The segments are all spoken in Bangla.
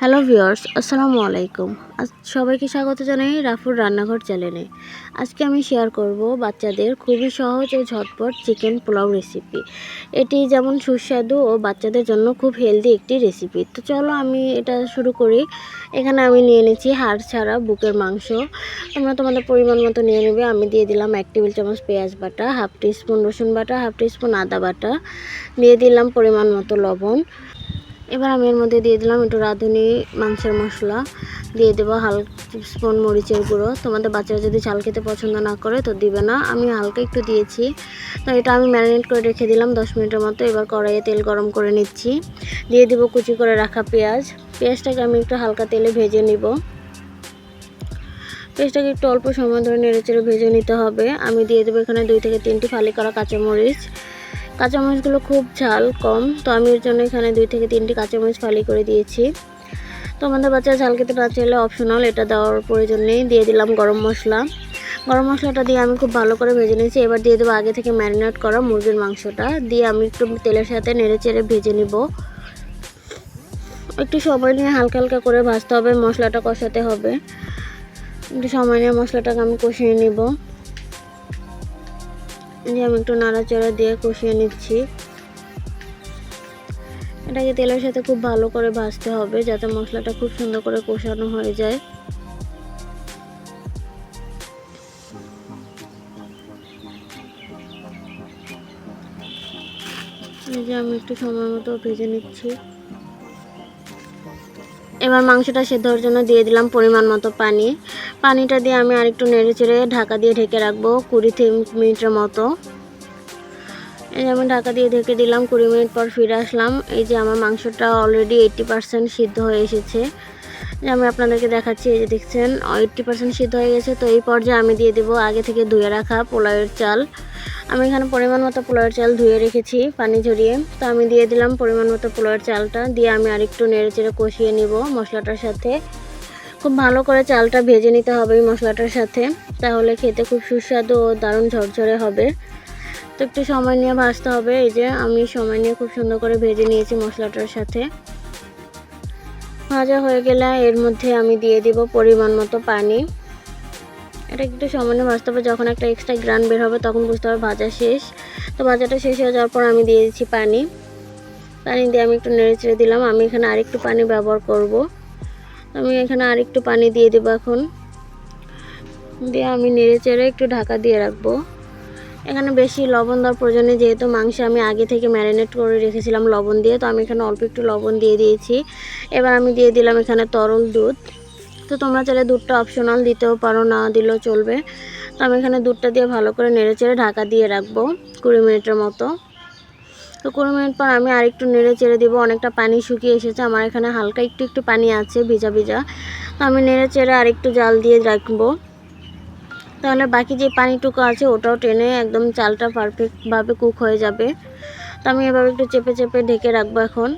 হ্যালো ভিওর্স আসসালামু আলাইকুম। আজ সবাইকে স্বাগত জানাই রাফুর রান্নাঘর চ্যানেলে আজকে আমি শেয়ার করব বাচ্চাদের খুবই সহজ ও ঝটপট চিকেন পোলাও রেসিপি এটি যেমন সুস্বাদু ও বাচ্চাদের জন্য খুব হেলদি একটি রেসিপি তো চলো আমি এটা শুরু করি। এখানে আমি নিয়ে নিয়েছি হাড় ছাড়া বুকের মাংস। তোমরা তোমাদের পরিমাণ মতো নিয়ে নেবে। আমি দিয়ে দিলাম এক টেবিল চামচ পেঁয়াজ বাটা, হাফ টিস্পুন রসুন বাটা, হাফ টিস্পুন আদা বাটা। দিয়ে দিলাম পরিমাণ মতো লবণ। এবার আমি এর মধ্যে দিয়ে দিলাম একটু রাঁধুনি, মাংসের মশলা। দিয়ে দেবো হালকা স্পুন মরিচের গুঁড়ো। তোমাদের বাচ্চারা যদি ঝাল খেতে পছন্দ না করে তো দিবে না। আমি হালকা একটু দিয়েছি। তো এটা আমি ম্যারিনেট করে রেখে দিলাম দশ মিনিটের মতো। এবার কড়াইয়ে তেল গরম করে নিচ্ছি। দিয়ে দেবো কুচি করে রাখা পেঁয়াজ। পেঁয়াজটাকে আমি একটু হালকা তেলে ভেজে নিব। পেঁয়াজটাকে একটু অল্প সময় ধরে নেড়ে চেড়ে ভেজে নিতে হবে। আমি দিয়ে দেবো এখানে দুই থেকে তিনটি ফালি করা কাঁচামরিচ। কাঁচামরিচগুলো খুব ঝাল কম, তো আমি এর জন্য এখানে দুই থেকে তিনটি কাঁচামরিচ ফালি করে দিয়েছি। তো আমাদের বাচ্চারা ঝাল খেতে না চাইলে অপশনাল এটা দেওয়ার প্রয়োজন নেই, দিয়ে দিলাম গরম মশলা। গরম মশলাটা দিয়ে আমি খুব ভালো করে ভেজে নিয়েছি, এবার দিয়ে দেবো আগে থেকে ম্যারিনেট করা মুরগির মাংসটা। দিয়ে আমি একটু তেলের সাথে নেড়ে চেড়ে ভেজে নিব। একটু সময় নিয়ে হালকা হালকা করে ভাজতে হবে, মশলাটা কষাতে হবে। একটু সময় নিয়ে মশলাটাকে আমি কষিয়ে নিব। যে আমি একটু নাড়াচাড়া দিয়ে কষিয়ে নিচ্ছি। এটাকে তেলের সাথে খুব ভালো করে ভাজতে হবে যাতে মশলাটা খুব সুন্দর করে কষানো হয়ে যায়। এই যে আমি একটু সময় মতো ভেজে নিচ্ছি। এবার মাংসটা সেদ্ধর জন্য দিয়ে দিলাম পরিমাণ মতো পানি। পানিটা দিয়ে আমি আরেকটু নেড়ে চেড়ে ঢাকা দিয়ে ঢেকে রাখব কুড়ি মিনিটের মতো। এই যে আমি ঢাকা দিয়ে ঢেকে দিলাম, কুড়ি মিনিট পর ফিরে আসলাম। এই যে আমার মাংসটা অলরেডি এইট্টি পারসেন্ট সিদ্ধ হয়ে এসেছে। আমি আপনাদেরকে দেখাচ্ছি, এই যে দেখছেন এইট্টি পার্সেন্ট সিদ্ধ হয়ে গেছে, তো এই পর্যায়ে আমি দিয়ে দেবো আগে থেকে ধুয়ে রাখা পোলাওয়ের চাল। আমি এখানে পরিমাণ মতো পোলাওয়ের চাল ধুয়ে রেখেছি পানি ঝরিয়ে। তো আমি দিয়ে দিলাম পরিমাণ মতো পোলাওয়ের চালটা, দিয়ে আমি আরেকটু নেড়ে চেড়ে কষিয়ে নিব মশলাটার সাথে। খুব ভালো করে চালটা ভেজে নিতে হবে এই মশলাটার সাথে, তাহলে খেতে খুব সুস্বাদু ও দারুণ ঝরঝরে হবে। তো একটু সময় নিয়ে ভাজতে হবে, এই যে আমি সময় নিয়ে খুব সুন্দর করে ভেজে নিয়েছি মশলাটার সাথে। ভাজা হয়ে গেলে এর মধ্যে আমি দিয়ে দিব পরিমাণ মতো পানি। এটা একটু সামান্য ভাজতে হবে, যখন একটা এক্সট্রা গ্রান বের হবে তখন বুঝতে হবে ভাজা শেষ। তো ভাজাটা শেষ হয়ে যাওয়ার পর আমি দিয়ে দিচ্ছি পানি। পানি দিয়ে আমি একটু নেড়ে চেড়ে দিলাম, আমি এখানে আরেকটু পানি ব্যবহার করব। আমি এখানে আরেকটু পানি দিয়ে দেবো এখন। দিয়ে আমি নেড়ে চেড়ে একটু ঢাকা দিয়ে রাখব। এখানে বেশি লবণ দেওয়ার প্রয়োজনে যেহেতু মাংস আমি আগে থেকে ম্যারিনেট করে রেখেছিলাম লবণ দিয়ে, তো আমি এখানে অল্প একটু লবণ দিয়ে দিয়েছি। এবার আমি দিয়ে দিলাম এখানে তরল দুধ। তো তোমরা চাইলে দুধটা অপশনাল দিতেও পারো, না দিলেও চলবে। তো আমি এখানে দুধটা দিয়ে ভালো করে নেড়ে চেড়ে ঢাকা দিয়ে রাখব কুড়ি মিনিটের মতো। তো কুড়ি মিনিট পর আমি আরেকটু নেড়ে চেড়ে দিব, অনেকটা পানি শুকিয়ে এসেছে, আমার এখানে হালকা একটু একটু পানি আছে, ভিজা ভিজা। তো আমি নেড়ে চেড়ে আরেকটু জাল দিয়ে রাখব। তাহলে বাকি যে পানিটুকু আছে, ওটাও টেনে একদম চালটা পারফেক্টভাবে কুক হয়ে যাবে। তো আমি এভাবে একটু চেপে চেপে ঢেকে রাখব এখন,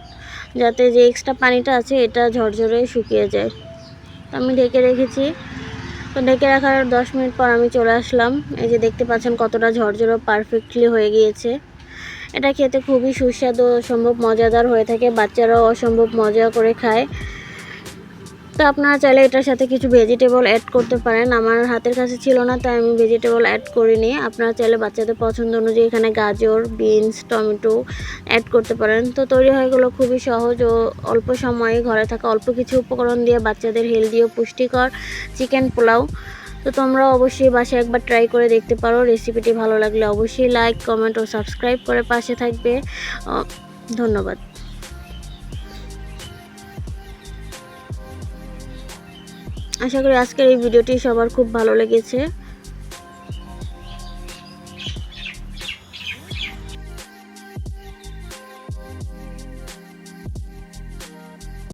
যাতে যে এক্সট্রা পানিটা আছে, এটা ঝরঝরে শুকিয়ে যায়। তো আমি ঢেকে রেখেছি। তো ঢেকে রাখার দশ মিনিট পর আমি চলে আসলাম। এই যে দেখতে পাচ্ছেন কতটা ঝরঝরে পারফেক্টলি হয়ে গিয়েছে। এটা খেতে খুবই সুস্বাদু, অসম্ভব মজাদার হয়ে থাকে। বাচ্চারাও অসম্ভব মজা করে খায়। তো আপনারা চাইলে এটার সাথে কিছু ভেজিটেবল অ্যাড করতে পারেন। আমার হাতের কাছে ছিল না, তাই আমি ভেজিটেবল অ্যাড করিনি। আপনারা চাইলে বাচ্চাদের পছন্দ অনুযায়ী এখানে গাজর বিনস টমেটো অ্যাড করতে পারেন। তো তৈরি হয়ে গেলো খুবই সহজ ও অল্প সময়ে ঘরে থাকা অল্প কিছু উপকরণ দিয়ে বাচ্চাদের হেলদি ও পুষ্টিকর চিকেন পোলাও। তো তোমরা অবশ্যই বাসায় একবার ট্রাই করে দেখতে পারো। রেসিপিটি ভালো লাগলে অবশ্যই লাইক কমেন্ট ও সাবস্ক্রাইব করে পাশে থাকবে। ধন্যবাদ। আশা করি আজকের এই ভিডিওটি সবার খুব ভালো লেগেছে।